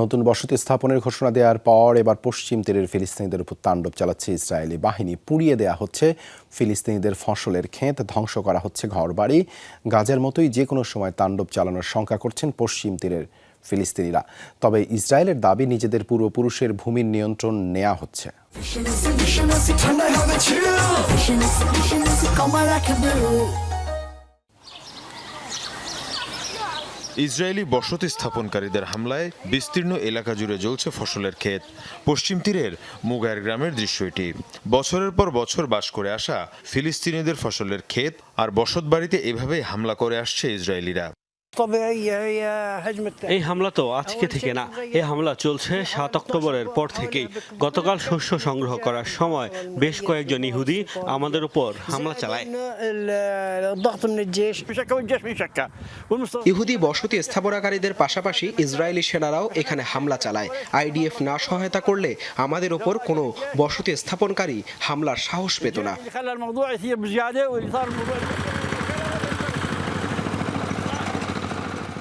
নতুন বসতি স্থাপনের ঘোষণা দেওয়ার পর এবার পশ্চিম তীরের ফিলিস্তিনিদের উপর তাণ্ডব চালাচ্ছে ইসরায়েলি বাহিনী। পুড়িয়ে দেয়া হচ্ছে ফিলিস্তিনিদের ফসলের ক্ষেত, ধ্বংস করা হচ্ছে ঘরবাড়ি। গাজার মতোই যে কোনো সময় তাণ্ডব চালানোর শঙ্কা করছেন পশ্চিম তীরের ফিলিস্তিনিরা। তবে ইসরায়েলের দাবি নিজেদের পূর্বপুরুষের ভূমির নিয়ন্ত্রণ নেওয়া হচ্ছে। ইসরায়েলি বসতি স্থাপনকারীদের হামলায় বিস্তীর্ণ এলাকা জুড়ে জ্বলছে ফসলের ক্ষেত। পশ্চিম তীরের মুগায়ের গ্রামের দৃশ্য এটি। বছরের পর বছর বাস করে আসা ফিলিস্তিনিদের ফসলের ক্ষেত আর বসত বাড়িতে এভাবেই হামলা করে আসছে ইসরায়েলিরা। তবে এই হামলা তো আজকে থেকে না। এই হামলা চলছে সাত অক্টোবরের পর থেকেই। গতকাল শস্য সংগ্রহ করার সময় বেশ কয়েকজন ইহুদি আমাদের উপর হামলা চালায়। ইহুদি বসতি স্থাপনাকারীদের পাশাপাশি ইসরায়েলি সেনারাও এখানে হামলা চালায়। আইডিএফ না সহায়তা করলে আমাদের ওপর কোনো বসতি স্থাপনকারী হামলার সাহস পেত না।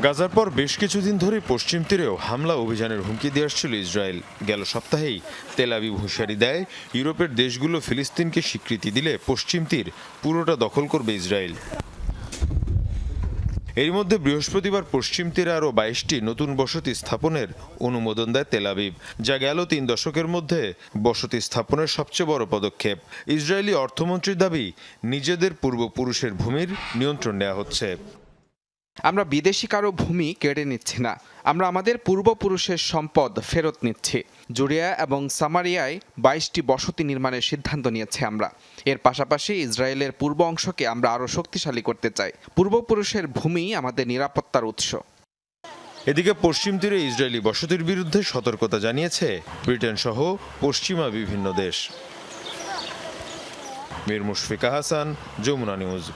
গাজার পর বেশ কিছুদিন ধরে পশ্চিম তীরেও হামলা অভিযানের হুমকি দিয়ে আসছিল ইসরায়েল। গেল সপ্তাহেই তেল আবিব হুঁশিয়ারি দেয়, ইউরোপের দেশগুলো ফিলিস্তিনকে স্বীকৃতি দিলে পশ্চিম তীর পুরোটা দখল করবে ইসরায়েল। এর মধ্যে বৃহস্পতিবার পশ্চিম তীরে আরও বাইশটি নতুন বসতি স্থাপনের অনুমোদন দেয় তেল আবিব, যা গেল তিন দশকের মধ্যে বসতি স্থাপনের সবচেয়ে বড় পদক্ষেপ। ইসরায়েলি অর্থমন্ত্রীর দাবি, নিজেদের পূর্বপুরুষের ভূমির নিয়ন্ত্রণ নেওয়া হচ্ছে। আমরা বিদেশি কারও ভূমি কেড়ে নিচ্ছি না। আমরা আমাদের পূর্বপুরুষের সম্পদ ফেরত নিচ্ছি। জুরিয়া এবং সামারিয়ায় বাইশটি বসতি নির্মাণের সিদ্ধান্ত নিয়েছি আমরা। এর পাশাপাশি ইসরায়েলের পূর্ব অংশকে আমরা আরও শক্তিশালী করতে চাই। পূর্বপুরুষের ভূমি আমাদের নিরাপত্তার উৎস। এদিকে পশ্চিম তীরে ইসরায়েলি বসতির বিরুদ্ধে সতর্কতা জানিয়েছে ব্রিটেন সহ পশ্চিমা বিভিন্ন দেশ। মীর মুশফিকা হাসান, যমুনা নিউজ।